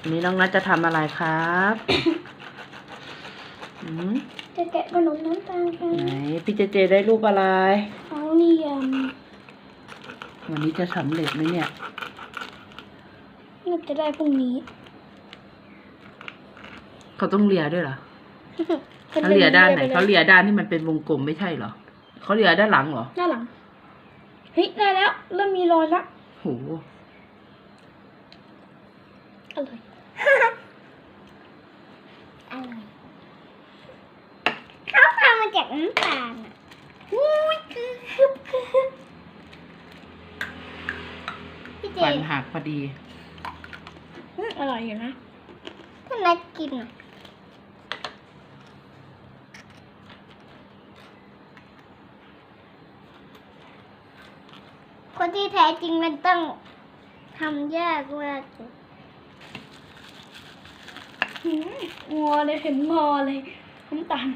วันนี้น้องนัทจะทำอะไรครับอืมจะแกะขนมน้ำตาลค่ะไหนพี่เจเจได้รูปอะไรเอาเหลี่ยมวันนี้จะสำเร็จไหมเนี่ย น่าจะได้พรุ่งนี้เขาต้องเลียด้วยเหรอเขาเลียด้านไหนเขาเลียด้านที่มันเป็นวงกลมไม่ใช่เหรอเขาเลียด้านหลังเหรอด้านหลังเฮ้ยได้แล้วเริ่มมีรอยละโหอ ร่อยอร่อยเขาทำมาจากน้ำตาลอะอุ้ยคือคือคือพี่เจฟันหักพอดีอืมอร่อยอยู่นะถ้านัดกินอะคนที่แท้จริงมันต้องทำยากมากเลยหืม งอเลยเห็นงอเลยน้ำตาล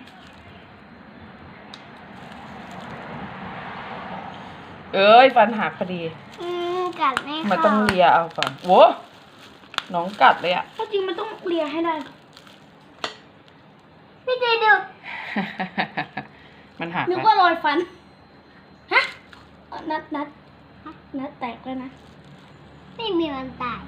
เอ้ยฟันหักพอดี อืมกัดไม่มันต้องเลียเอาก่อนโว้น้องกัดเลยอะถ้าจริงมันต้องเลียให้ได้ พี่เจดู มันหักนึกแล้วว่ารอยฟัน ฮะเอานัดนัดนัดแตกแล้วนะ ไม่มีวันตาย